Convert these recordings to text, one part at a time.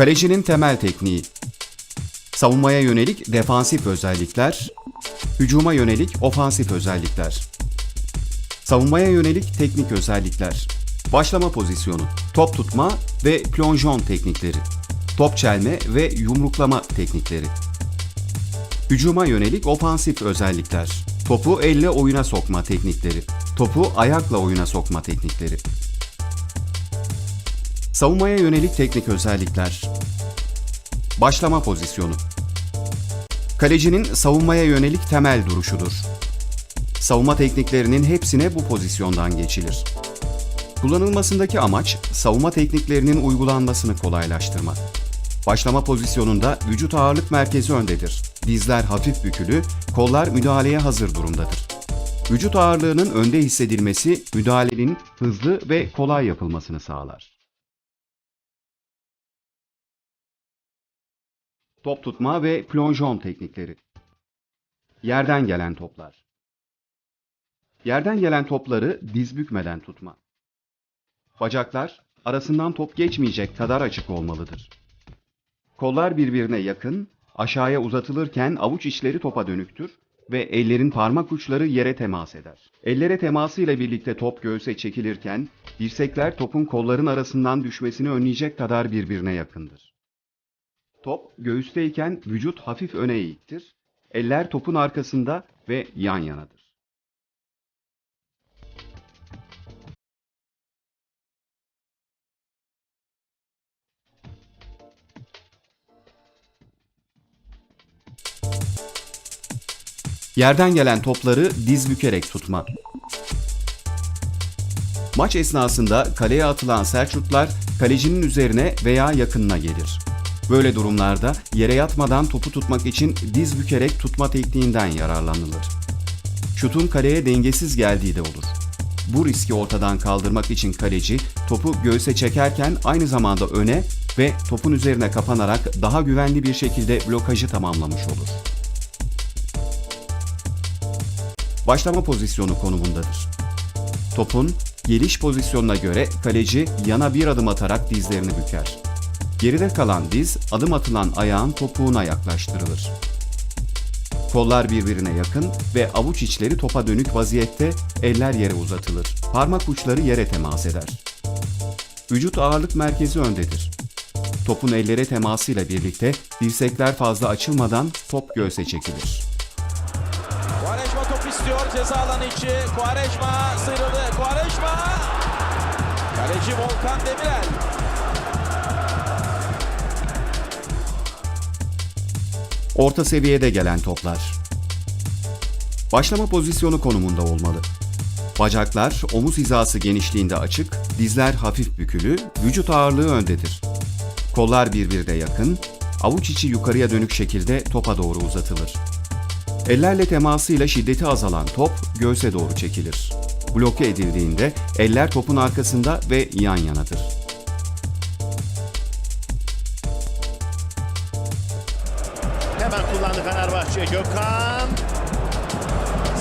Kalecinin temel tekniği. Savunmaya yönelik defansif özellikler, hücuma yönelik ofansif özellikler. Savunmaya yönelik teknik özellikler. Başlama pozisyonu, top tutma ve plonjon teknikleri. Top çelme ve yumruklama teknikleri. Hücuma yönelik ofansif özellikler. Topu elle oyuna sokma teknikleri. Topu ayakla oyuna sokma teknikleri. Savunmaya yönelik teknik özellikler. Başlama pozisyonu. Kalecinin savunmaya yönelik temel duruşudur. Savunma tekniklerinin hepsine bu pozisyondan geçilir. Kullanılmasındaki amaç savunma tekniklerinin uygulanmasını kolaylaştırmak. Başlama pozisyonunda vücut ağırlık merkezi öndedir. Dizler hafif bükülü, kollar müdahaleye hazır durumdadır. Vücut ağırlığının önde hissedilmesi müdahalenin hızlı ve kolay yapılmasını sağlar. Top tutma ve plonjon teknikleri. Yerden gelen toplar. Yerden gelen topları diz bükmeden tutma. Bacaklar arasından top geçmeyecek kadar açık olmalıdır. Kollar birbirine yakın, aşağıya uzatılırken avuç içleri topa dönüktür ve ellerin parmak uçları yere temas eder. Ellere teması ile birlikte top göğse çekilirken dirsekler topun kolların arasından düşmesini önleyecek kadar birbirine yakındır. Top göğüsteyken vücut hafif öne eğiktir, eller topun arkasında ve yan yanadır. Yerden gelen topları diz bükerek tutma. Maç esnasında kaleye atılan sert şutlar kalecinin üzerine veya yakınına gelir. Böyle durumlarda yere yatmadan topu tutmak için diz bükerek tutma tekniğinden yararlanılır. Şutun kaleye dengesiz geldiği de olur. Bu riski ortadan kaldırmak için kaleci topu göğse çekerken aynı zamanda öne ve topun üzerine kapanarak daha güvenli bir şekilde blokajı tamamlamış olur. Başlama pozisyonu konumundadır. Topun geliş pozisyonuna göre kaleci yana bir adım atarak dizlerini büker. Geride kalan diz adım atılan ayağın topuğuna yaklaştırılır. Kollar birbirine yakın ve avuç içleri topa dönük vaziyette eller yere uzatılır. Parmak uçları yere temas eder. Vücut ağırlık merkezi öndedir. Topun ellere temasıyla birlikte dirsekler fazla açılmadan top göğse çekilir. Quaresma top istiyor ceza alanı içi. Quaresma sıyrıldı. Quaresma. Kaleci Volkan Demirel. Orta seviyede gelen toplar. Başlama pozisyonu konumunda olmalı. Bacaklar omuz hizası genişliğinde açık, dizler hafif bükülü, vücut ağırlığı öndedir. Kollar birbirine yakın, avuç içi yukarıya dönük şekilde topa doğru uzatılır. Ellerle temasıyla şiddeti azalan top göğse doğru çekilir. Bloke edildiğinde eller topun arkasında ve yan yanadır. Hemen kullandı Fenerbahçe. Gökhan.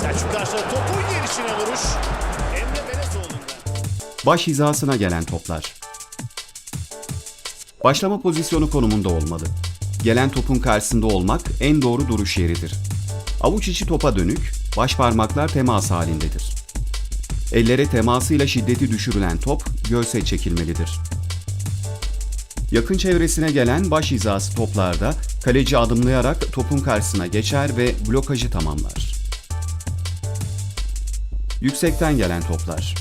Selçuk karşıladı. Topun gelişine vuruş. Emre Belezoğlu'ndan. Baş hizasına gelen toplar. Başlama pozisyonu konumunda olmalı. Gelen topun karşısında olmak en doğru duruş yeridir. Avuç içi topa dönük, baş parmaklar temas halindedir. Ellere temasıyla şiddeti düşürülen top göğse çekilmelidir. Yakın çevresine gelen baş hizası toplarda kaleci adımlayarak topun karşısına geçer ve blokajı tamamlar. Yüksekten gelen toplar.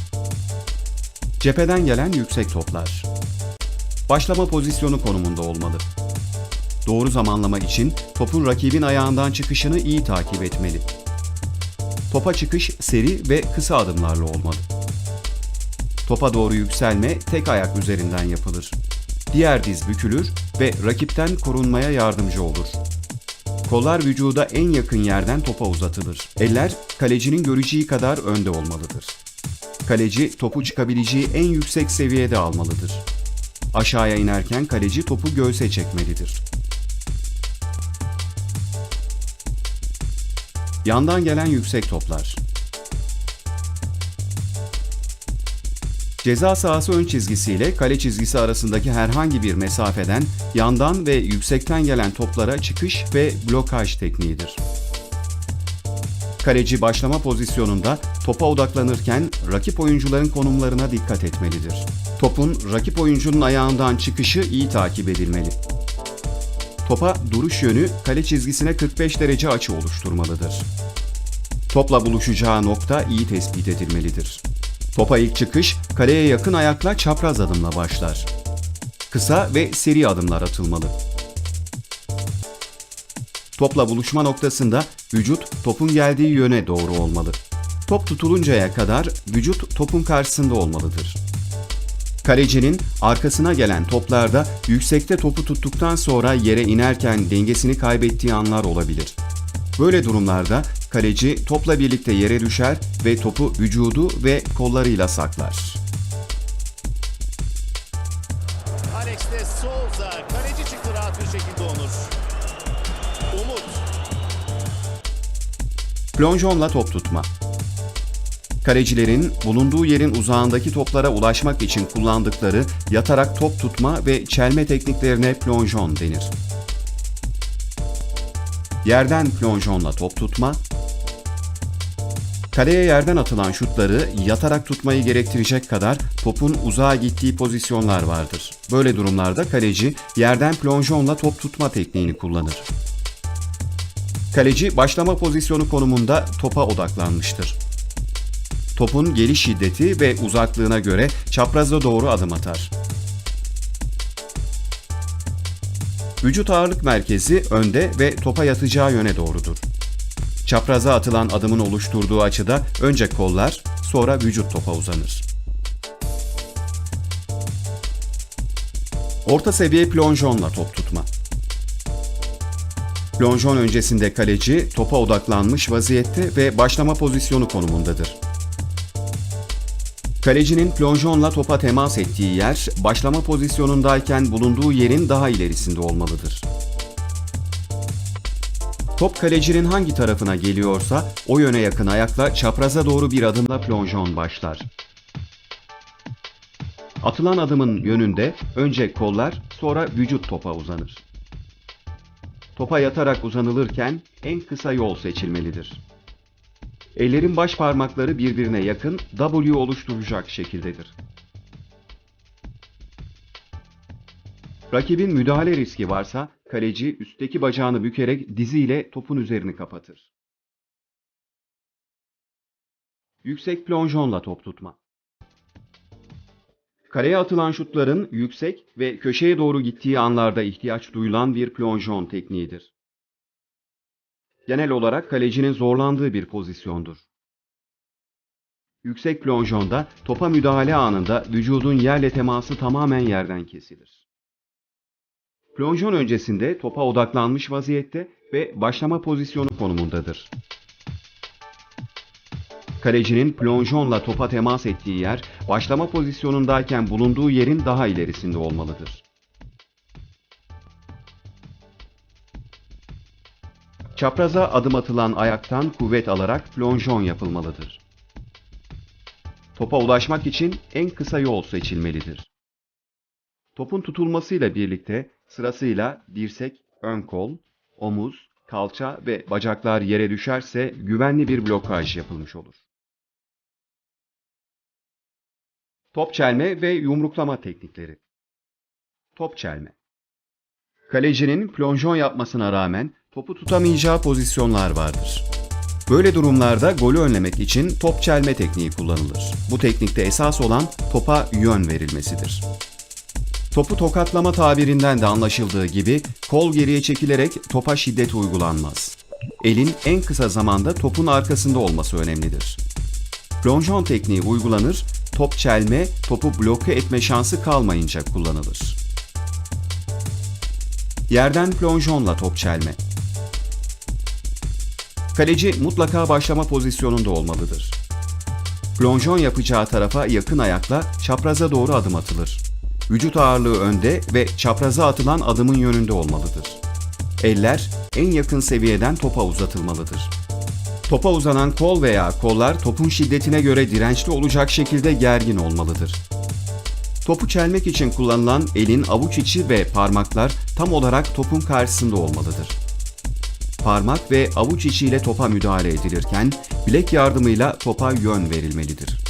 Cepheden gelen yüksek toplar. Başlama pozisyonu konumunda olmalı. Doğru zamanlama için topun rakibin ayağından çıkışını iyi takip etmeli. Topa çıkış seri ve kısa adımlarla olmalı. Topa doğru yükselme tek ayak üzerinden yapılır. Diğer diz bükülür ve rakipten korunmaya yardımcı olur. Kollar vücuda en yakın yerden topa uzatılır. Eller kalecinin göreceği kadar önde olmalıdır. Kaleci topu çıkabileceği en yüksek seviyede almalıdır. Aşağıya inerken kaleci topu göğse çekmelidir. Yandan gelen yüksek toplar. Ceza sahası ön çizgisiyle kale çizgisi arasındaki herhangi bir mesafeden yandan ve yüksekten gelen toplara çıkış ve blokaj tekniğidir. Kaleci başlama pozisyonunda topa odaklanırken rakip oyuncuların konumlarına dikkat etmelidir. Topun rakip oyuncunun ayağından çıkışı iyi takip edilmeli. Topa duruş yönü kale çizgisine 45 derece açı oluşturmalıdır. Topla buluşacağı nokta iyi tespit edilmelidir. Topa ilk çıkış kaleye yakın ayakla çapraz adımla başlar. Kısa ve seri adımlar atılmalı. Topla buluşma noktasında vücut topun geldiği yöne doğru olmalı. Top tutuluncaya kadar vücut topun karşısında olmalıdır. Kalecinin arkasına gelen toplarda yüksekte topu tuttuktan sonra yere inerken dengesini kaybettiği anlar olabilir. Böyle durumlarda kaleci topla birlikte yere düşer ve topu vücudu ve kollarıyla saklar. Alex de Souza kaleci çıktı rahat bir şekilde Onur. Umut Plonjonla top tutma. Kalecilerin bulunduğu yerin uzağındaki toplara ulaşmak için kullandıkları yatarak top tutma ve çelme tekniklerine plonjon denir. Yerden plonjonla top tutma, kaleye yerden atılan şutları yatarak tutmayı gerektirecek kadar topun uzağa gittiği pozisyonlar vardır. Böyle durumlarda kaleci yerden plonjonla top tutma tekniğini kullanır. Kaleci başlama pozisyonu konumunda topa odaklanmıştır. Topun geliş şiddeti ve uzaklığına göre çapraza doğru adım atar. Vücut ağırlık merkezi önde ve topa yatacağı yöne doğrudur. Çapraza atılan adımın oluşturduğu açıda önce kollar, sonra vücut topa uzanır. Orta seviye plonjonla top tutma. Plonjon öncesinde kaleci topa odaklanmış vaziyette ve başlama pozisyonu konumundadır. Kalecinin plonjonla topa temas ettiği yer başlama pozisyonundayken bulunduğu yerin daha ilerisinde olmalıdır. Top kalecinin hangi tarafına geliyorsa o yöne yakın ayakla çapraza doğru bir adımla plonjon başlar. Atılan adımın yönünde önce kollar sonra vücut topa uzanır. Topa yatarak uzanılırken en kısa yol seçilmelidir. Ellerin baş parmakları birbirine yakın W oluşturacak şekildedir. Rakibin müdahale riski varsa kaleci üstteki bacağını bükerek diziyle topun üzerini kapatır. Yüksek plonjonla top tutma. Kaleye atılan şutların yüksek ve köşeye doğru gittiği anlarda ihtiyaç duyulan bir plonjon tekniğidir. Genel olarak kalecinin zorlandığı bir pozisyondur. Yüksek plonjonda topa müdahale anında vücudun yerle teması tamamen yerden kesilir. Plonjon öncesinde topa odaklanmış vaziyette ve başlama pozisyonu konumundadır. Kalecinin plonjonla topa temas ettiği yer başlama pozisyonundayken bulunduğu yerin daha ilerisinde olmalıdır. Çapraza adım atılan ayaktan kuvvet alarak plonjon yapılmalıdır. Topa ulaşmak için en kısa yol seçilmelidir. Topun tutulmasıyla birlikte sırasıyla dirsek, ön kol, omuz, kalça ve bacaklar yere düşerse güvenli bir blokaj yapılmış olur. Top çelme ve yumruklama teknikleri. Top çelme. Kalecinin plonjon yapmasına rağmen topu tutamayacağı pozisyonlar vardır. Böyle durumlarda golü önlemek için top çelme tekniği kullanılır. Bu teknikte esas olan topa yön verilmesidir. Topu tokatlama tabirinden de anlaşıldığı gibi kol geriye çekilerek topa şiddet uygulanmaz. Elin en kısa zamanda topun arkasında olması önemlidir. Plonjon tekniği uygulanır, top çelme, topu bloke etme şansı kalmayınca kullanılır. Yerden plonjonla top çelme. Kaleci mutlaka başlama pozisyonunda olmalıdır. Plonjon yapacağı tarafa yakın ayakla çapraza doğru adım atılır. Vücut ağırlığı önde ve çapraza atılan adımın yönünde olmalıdır. Eller en yakın seviyeden topa uzatılmalıdır. Topa uzanan kol veya kollar topun şiddetine göre dirençli olacak şekilde gergin olmalıdır. Topu çelmek için kullanılan elin avuç içi ve parmaklar tam olarak topun karşısında olmalıdır. Parmak ve avuç içiyle topa müdahale edilirken bilek yardımıyla topa yön verilmelidir.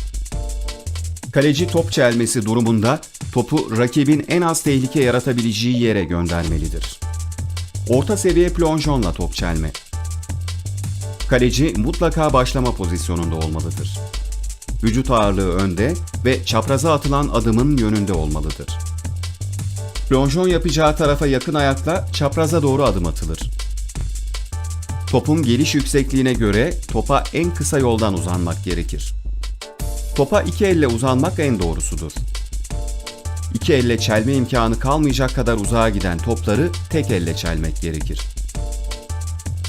Kaleci top çelmesi durumunda topu rakibin en az tehlike yaratabileceği yere göndermelidir. Orta seviye plonjonla top çelme. Kaleci mutlaka başlama pozisyonunda olmalıdır. Vücut ağırlığı önde ve çapraza atılan adımın yönünde olmalıdır. Plonjon yapacağı tarafa yakın ayakla çapraza doğru adım atılır. Topun geliş yüksekliğine göre topa en kısa yoldan uzanmak gerekir. Topa iki elle uzanmak en doğrusudur. İki elle çelme imkanı kalmayacak kadar uzağa giden topları tek elle çelmek gerekir.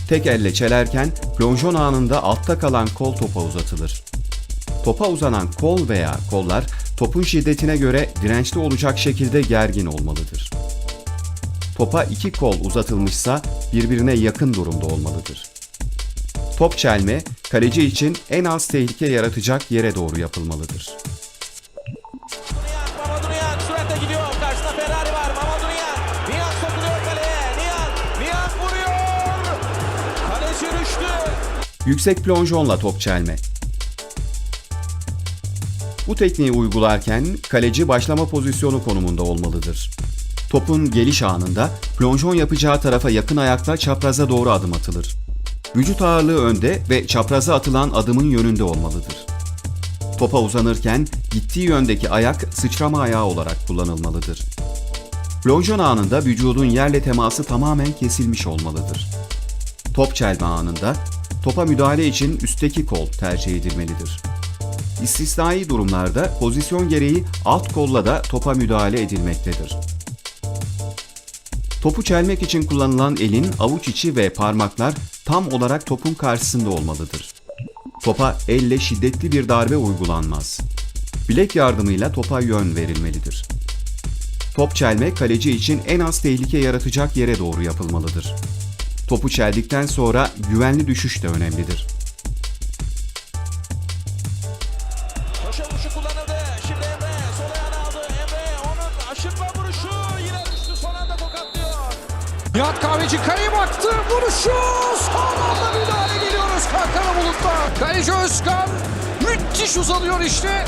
Tek elle çelerken plonjon anında altta kalan kol topa uzatılır. Topa uzanan kol veya kollar topun şiddetine göre dirençli olacak şekilde gergin olmalıdır. Topa iki kol uzatılmışsa birbirine yakın durumda olmalıdır. Top çelme, kaleci için en az tehlike yaratacak yere doğru yapılmalıdır. Yüksek plonjonla top çelme. Bu tekniği uygularken kaleci başlama pozisyonu konumunda olmalıdır. Topun geliş anında plonjon yapacağı tarafa yakın ayakla çapraza doğru adım atılır. Vücut ağırlığı önde ve çapraza atılan adımın yönünde olmalıdır. Topa uzanırken gittiği yöndeki ayak sıçrama ayağı olarak kullanılmalıdır. Plonjon anında vücudun yerle teması tamamen kesilmiş olmalıdır. Top çelme anında topa müdahale için üstteki kol tercih edilmelidir. İstisnai durumlarda pozisyon gereği alt kolla da topa müdahale edilmektedir. Topu çelmek için kullanılan elin avuç içi ve parmaklar tam olarak topun karşısında olmalıdır. Topa elle şiddetli bir darbe uygulanmaz. Bilek yardımıyla topa yön verilmelidir. Top çelme kaleci için en az tehlike yaratacak yere doğru yapılmalıdır. Topu çeldikten sonra güvenli düşüş de önemlidir. Kahveci kaleye baktı. Vuruşu. Son anda müdahale geliyoruz Kankara Bulut'ta. Kaleci Özkan müthiş uzanıyor işte.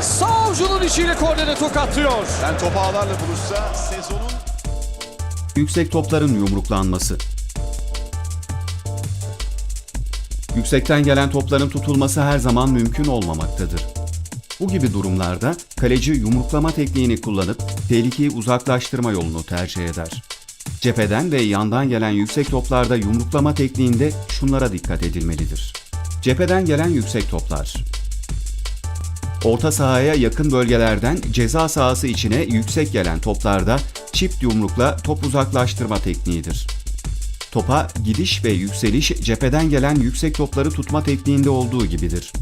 Sağ avucunun içiyle kornere tokatlıyor. Ben topu ağlarla buluşsa sezonun Yüksek topların yumruklanması. Yüksekten gelen topların tutulması her zaman mümkün olmamaktadır. Bu gibi durumlarda kaleci yumruklama tekniğini kullanıp tehlikeyi uzaklaştırma yolunu tercih eder. Cepheden ve yandan gelen yüksek toplarda yumruklama tekniğinde şunlara dikkat edilmelidir. Cepheden gelen yüksek toplar. Orta sahaya yakın bölgelerden ceza sahası içine yüksek gelen toplarda çift yumrukla top uzaklaştırma tekniğidir. Topa gidiş ve yükseliş cepheden gelen yüksek topları tutma tekniğinde olduğu gibidir.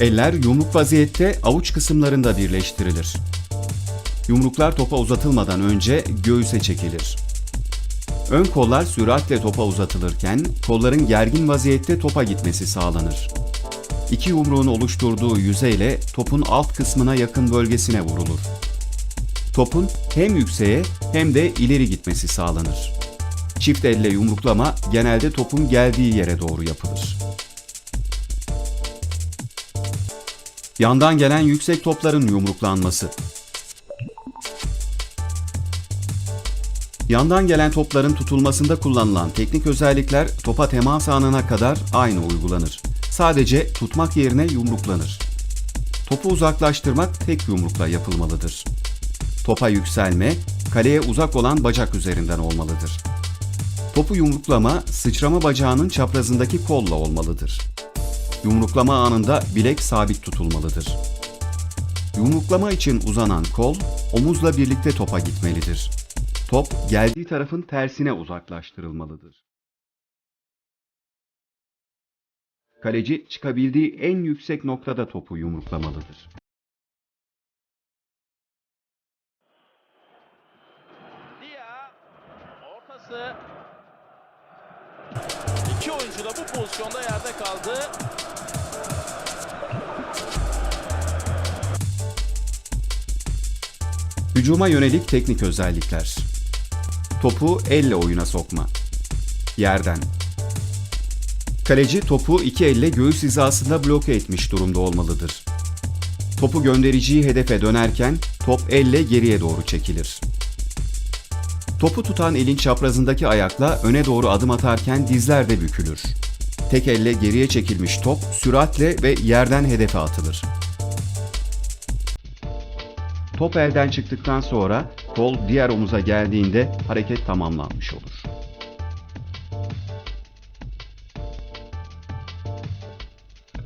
Eller yumruk vaziyette avuç kısımlarında birleştirilir. Yumruklar topa uzatılmadan önce göğüse çekilir. Ön kollar süratle topa uzatılırken kolların gergin vaziyette topa gitmesi sağlanır. İki yumruğun oluşturduğu yüzeyle topun alt kısmına yakın bölgesine vurulur. Topun hem yükseğe hem de ileri gitmesi sağlanır. Çift elle yumruklama genelde topun geldiği yere doğru yapılır. Yandan gelen yüksek topların yumruklanması. Yandan gelen topların tutulmasında kullanılan teknik özellikler topa temas anına kadar aynı uygulanır. Sadece tutmak yerine yumruklanır. Topu uzaklaştırmak tek yumrukla yapılmalıdır. Topa yükselme, kaleye uzak olan bacak üzerinden olmalıdır. Topu yumruklama, sıçrama bacağının çaprazındaki kolla olmalıdır. Yumruklama anında bilek sabit tutulmalıdır. Yumruklama için uzanan kol, omuzla birlikte topa gitmelidir. Top geldiği tarafın tersine uzaklaştırılmalıdır. Kaleci çıkabildiği en yüksek noktada topu yumruklamalıdır. Dia ortası. İki oyuncu da bu pozisyonda yerde kaldı. Hücuma yönelik teknik özellikler. Topu elle oyuna sokma. Yerden. Kaleci topu iki elle göğüs hizasında bloke etmiş durumda olmalıdır. Topu göndericiyi hedefe dönerken top elle geriye doğru çekilir. Topu tutan elin çaprazındaki ayakla öne doğru adım atarken dizler de bükülür. Tek elle geriye çekilmiş top süratle ve yerden hedefe atılır. Top elden çıktıktan sonra kol diğer omuza geldiğinde hareket tamamlanmış olur.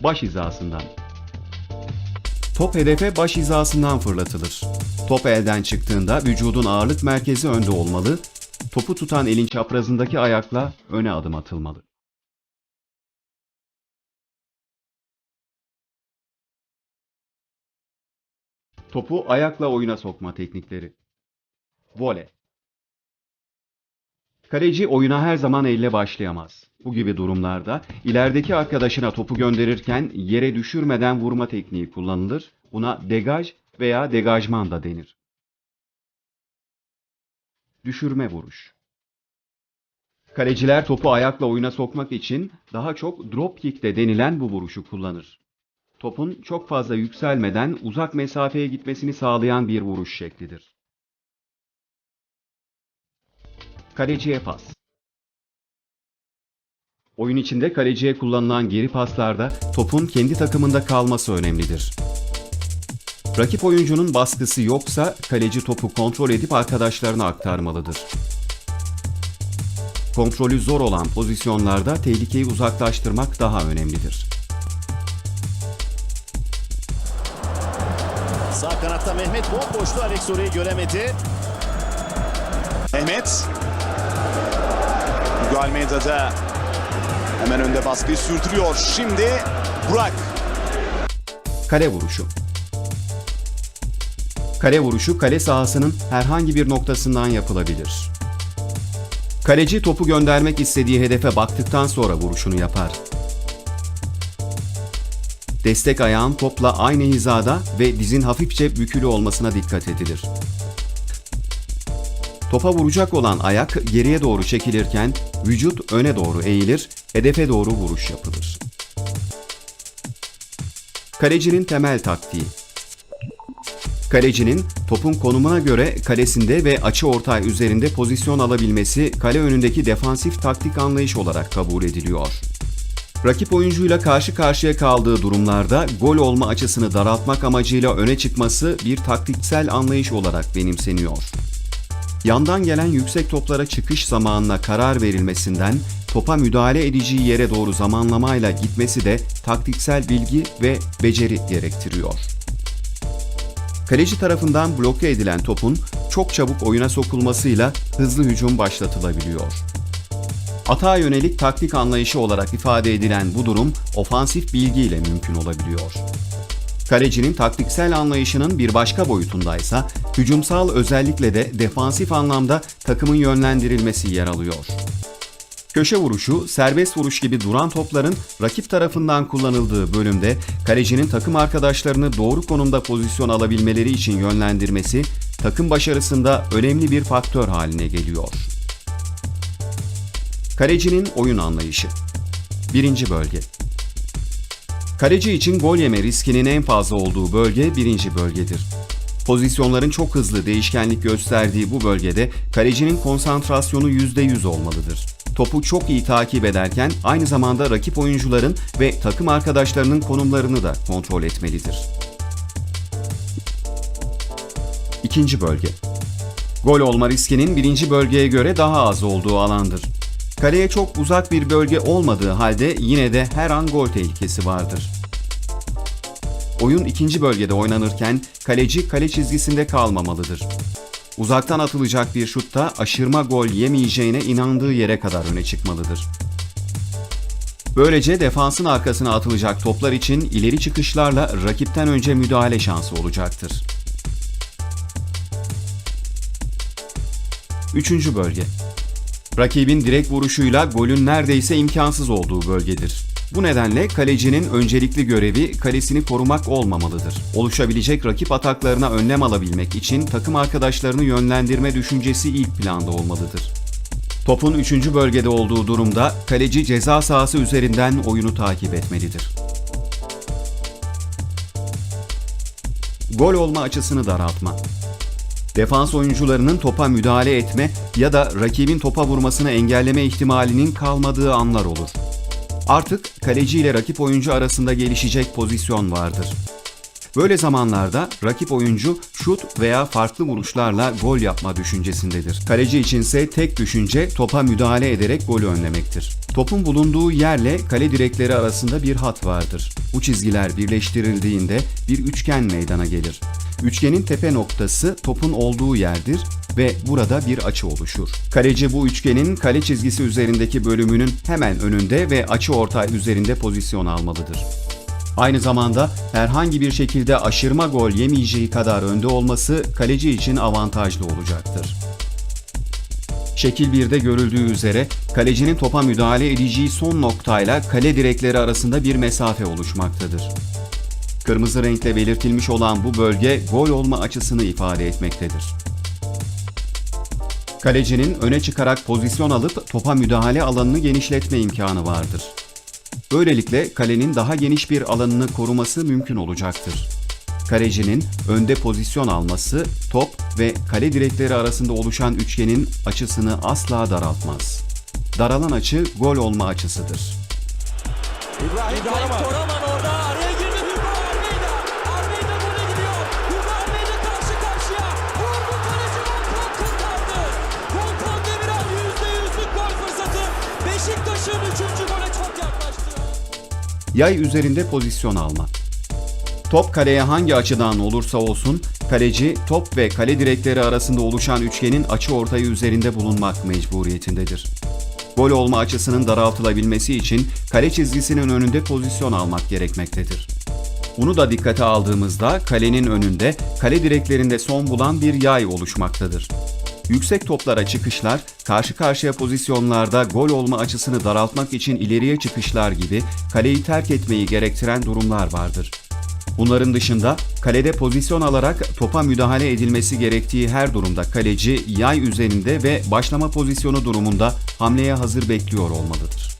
Baş hizasından Top hedefe baş hizasından fırlatılır. Top elden çıktığında vücudun ağırlık merkezi önde olmalı, topu tutan elin çaprazındaki ayakla öne adım atılmalı. Topu ayakla oyuna sokma teknikleri. Vole. Kaleci oyuna her zaman elle başlayamaz. Bu gibi durumlarda ilerideki arkadaşına topu gönderirken yere düşürmeden vurma tekniği kullanılır. Buna degaj veya degajman da denir. Düşürme vuruş. Kaleciler topu ayakla oyuna sokmak için daha çok drop kick de denilen bu vuruşu kullanır. Topun çok fazla yükselmeden uzak mesafeye gitmesini sağlayan bir vuruş şeklidir. Kaleciye pas. Oyun içinde kaleciye kullanılan geri paslarda topun kendi takımında kalması önemlidir. Rakip oyuncunun baskısı yoksa kaleci topu kontrol edip arkadaşlarına aktarmalıdır. Kontrolü zor olan pozisyonlarda tehlikeyi uzaklaştırmak daha önemlidir. Sağ kanatta Mehmet bomboştu. Alex orayı göremedi. Mehmet. Hugo Almeida da hemen önde baskıyı sürdürüyor. Şimdi Burak. Kale vuruşu. Kale vuruşu kale sahasının herhangi bir noktasından yapılabilir. Kaleci topu göndermek istediği hedefe baktıktan sonra vuruşunu yapar. Destek ayağın topla aynı hizada ve dizin hafifçe bükülü olmasına dikkat edilir. Topa vuracak olan ayak geriye doğru çekilirken vücut öne doğru eğilir, hedefe doğru vuruş yapılır. Kalecinin temel taktiği. Kalecinin topun konumuna göre kalesinde ve açı ortay üzerinde pozisyon alabilmesi kale önündeki defansif taktik anlayış olarak kabul ediliyor. Rakip oyuncuyla karşı karşıya kaldığı durumlarda gol olma açısını daraltmak amacıyla öne çıkması bir taktiksel anlayış olarak benimseniyor. Yandan gelen yüksek toplara çıkış zamanına karar verilmesinden topa müdahale edeceği yere doğru zamanlamayla gitmesi de taktiksel bilgi ve beceri gerektiriyor. Kaleci tarafından bloke edilen topun çok çabuk oyuna sokulmasıyla hızlı hücum başlatılabiliyor. Atağa yönelik taktik anlayışı olarak ifade edilen bu durum ofansif bilgiyle mümkün olabiliyor. Kalecinin taktiksel anlayışının bir başka boyutundaysa hücumsal özellikle de defansif anlamda takımın yönlendirilmesi yer alıyor. Köşe vuruşu, serbest vuruş gibi duran topların rakip tarafından kullanıldığı bölümde kalecinin takım arkadaşlarını doğru konumda pozisyon alabilmeleri için yönlendirmesi takım başarısında önemli bir faktör haline geliyor. Kalecinin oyun anlayışı 1. bölge Kaleci için gol yeme riskinin en fazla olduğu bölge birinci bölgedir. Pozisyonların çok hızlı değişkenlik gösterdiği bu bölgede kalecinin konsantrasyonu %100 olmalıdır. Topu çok iyi takip ederken aynı zamanda rakip oyuncuların ve takım arkadaşlarının konumlarını da kontrol etmelidir. İkinci bölge Gol olma riskinin birinci bölgeye göre daha az olduğu alandır. Kaleye çok uzak bir bölge olmadığı halde yine de her an gol tehlikesi vardır. Oyun ikinci bölgede oynanırken kaleci kale çizgisinde kalmamalıdır. Uzaktan atılacak bir şutta aşırma gol yemeyeceğine inandığı yere kadar öne çıkmalıdır. Böylece defansın arkasına atılacak toplar için ileri çıkışlarla rakipten önce müdahale şansı olacaktır. Üçüncü bölge Rakibin direkt vuruşuyla golün neredeyse imkansız olduğu bölgedir. Bu nedenle kalecinin öncelikli görevi kalesini korumak olmamalıdır. Oluşabilecek rakip ataklarına önlem alabilmek için takım arkadaşlarını yönlendirme düşüncesi ilk planda olmalıdır. Topun 3. bölgede olduğu durumda kaleci ceza sahası üzerinden oyunu takip etmelidir. Gol olma açısını daraltma. Defans oyuncularının topa müdahale etme ya da rakibin topa vurmasını engelleme ihtimalinin kalmadığı anlar olur. Artık kaleci ile rakip oyuncu arasında gelişecek pozisyon vardır. Böyle zamanlarda rakip oyuncu şut veya farklı vuruşlarla gol yapma düşüncesindedir. Kaleci içinse tek düşünce topa müdahale ederek golü önlemektir. Topun bulunduğu yerle kale direkleri arasında bir hat vardır. Bu çizgiler birleştirildiğinde bir üçgen meydana gelir. Üçgenin tepe noktası topun olduğu yerdir ve burada bir açı oluşur. Kaleci bu üçgenin kale çizgisi üzerindeki bölümünün hemen önünde ve açı ortay üzerinde pozisyon almalıdır. Aynı zamanda herhangi bir şekilde aşırma gol yemeyeceği kadar önde olması kaleci için avantajlı olacaktır. Şekil 1'de görüldüğü üzere kalecinin topa müdahale edeceği son noktayla kale direkleri arasında bir mesafe oluşmaktadır. Kırmızı renkle belirtilmiş olan bu bölge gol olma açısını ifade etmektedir. Kalecinin öne çıkarak pozisyon alıp topa müdahale alanını genişletme imkanı vardır. Böylelikle kalenin daha geniş bir alanını koruması mümkün olacaktır. Kalecinin önde pozisyon alması top ve kale direkleri arasında oluşan üçgenin açısını asla daraltmaz. Daralan açı gol olma açısıdır. İbrahim, İbrahim Toraman. Yay üzerinde pozisyon alma. Top kaleye hangi açıdan olursa olsun kaleci top ve kale direkleri arasında oluşan üçgenin açı ortayı üzerinde bulunmak mecburiyetindedir. Gol olma açısının daraltılabilmesi için kale çizgisinin önünde pozisyon almak gerekmektedir. Bunu da dikkate aldığımızda kalenin önünde kale direklerinde son bulan bir yay oluşmaktadır. Yüksek toplara çıkışlar, karşı karşıya pozisyonlarda gol olma açısını daraltmak için ileriye çıkışlar gibi kaleyi terk etmeyi gerektiren durumlar vardır. Bunların dışında kalede pozisyon alarak topa müdahale edilmesi gerektiği her durumda kaleci yay üzerinde ve başlama pozisyonu durumunda hamleye hazır bekliyor olmalıdır.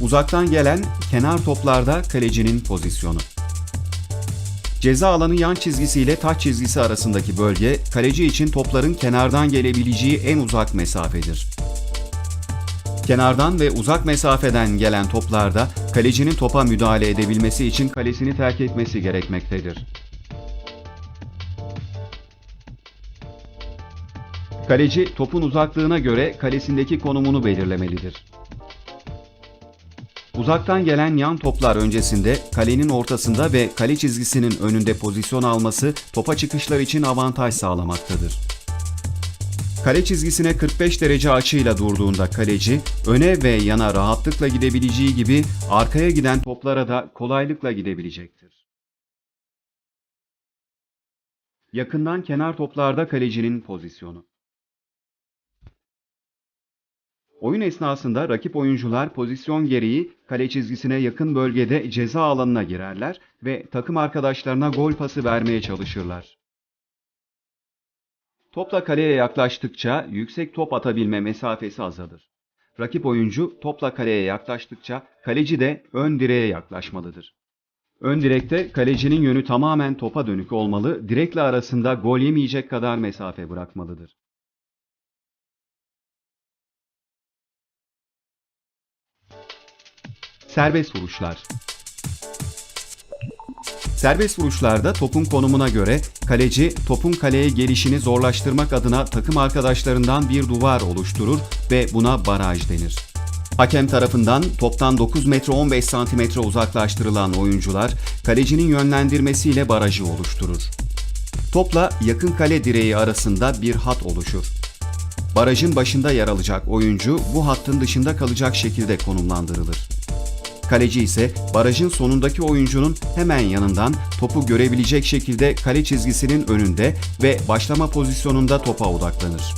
Uzaktan gelen kenar toplarda kalecinin pozisyonu. Ceza alanı yan çizgisi ile taç çizgisi arasındaki bölge kaleci için topların kenardan gelebileceği en uzak mesafedir. Kenardan ve uzak mesafeden gelen toplarda kalecinin topa müdahale edebilmesi için kalesini terk etmesi gerekmektedir. Kaleci topun uzaklığına göre kalesindeki konumunu belirlemelidir. Uzaktan gelen yan toplar öncesinde kalenin ortasında ve kale çizgisinin önünde pozisyon alması topa çıkışlar için avantaj sağlamaktadır. Kale çizgisine 45 derece açıyla durduğunda kaleci öne ve yana rahatlıkla gidebileceği gibi arkaya giden toplara da kolaylıkla gidebilecektir. Yakından kenar toplarda kalecinin pozisyonu. Oyun esnasında rakip oyuncular pozisyon gereği kale çizgisine yakın bölgede ceza alanına girerler ve takım arkadaşlarına gol pası vermeye çalışırlar. Topla kaleye yaklaştıkça yüksek top atabilme mesafesi azalır. Rakip oyuncu topla kaleye yaklaştıkça kaleci de ön direğe yaklaşmalıdır. Ön direkte kalecinin yönü tamamen topa dönük olmalı, direkle arasında gol yemeyecek kadar mesafe bırakmalıdır. Serbest vuruşlar. Serbest vuruşlarda topun konumuna göre kaleci topun kaleye gelişini zorlaştırmak adına takım arkadaşlarından bir duvar oluşturur ve buna baraj denir. Hakem tarafından toptan 9 metre 15 santimetre uzaklaştırılan oyuncular kalecinin yönlendirmesiyle barajı oluşturur. Topla yakın kale direği arasında bir hat oluşur. Barajın başında yer alacak oyuncu bu hattın dışında kalacak şekilde konumlandırılır. Kaleci ise barajın sonundaki oyuncunun hemen yanından topu görebilecek şekilde kale çizgisinin önünde ve başlama pozisyonunda topa odaklanır.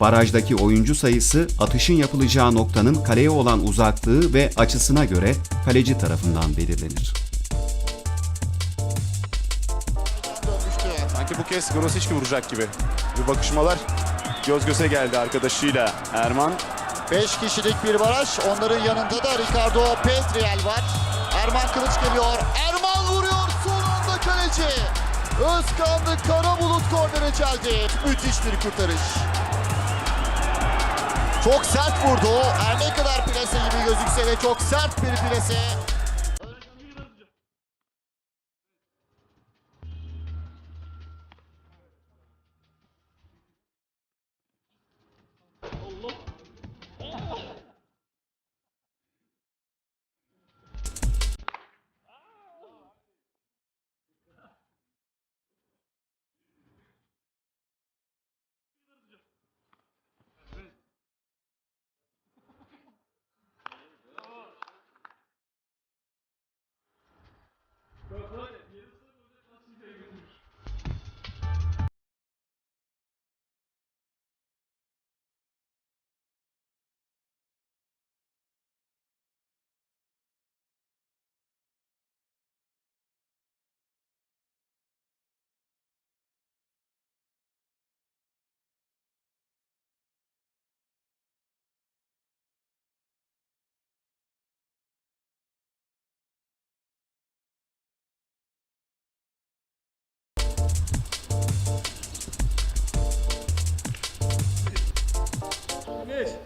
Barajdaki oyuncu sayısı atışın yapılacağı noktanın kaleye olan uzaklığı ve açısına göre kaleci tarafından belirlenir. Sanki bu kez Grosic vuracak gibi. Bir bakışmalar göz göze geldi arkadaşıyla Erman. 5 kişilik bir baraj. Onların yanında da Ricardo Petriel var. Erman Kılıç geliyor. Erman vuruyor. Son anda kaleci. Özkanlı Karabulut kornere geldi. Müthiş bir kurtarış. Çok sert vurdu. Her ne kadar plase gibi gözükse de çok sert bir plase. Parabéns!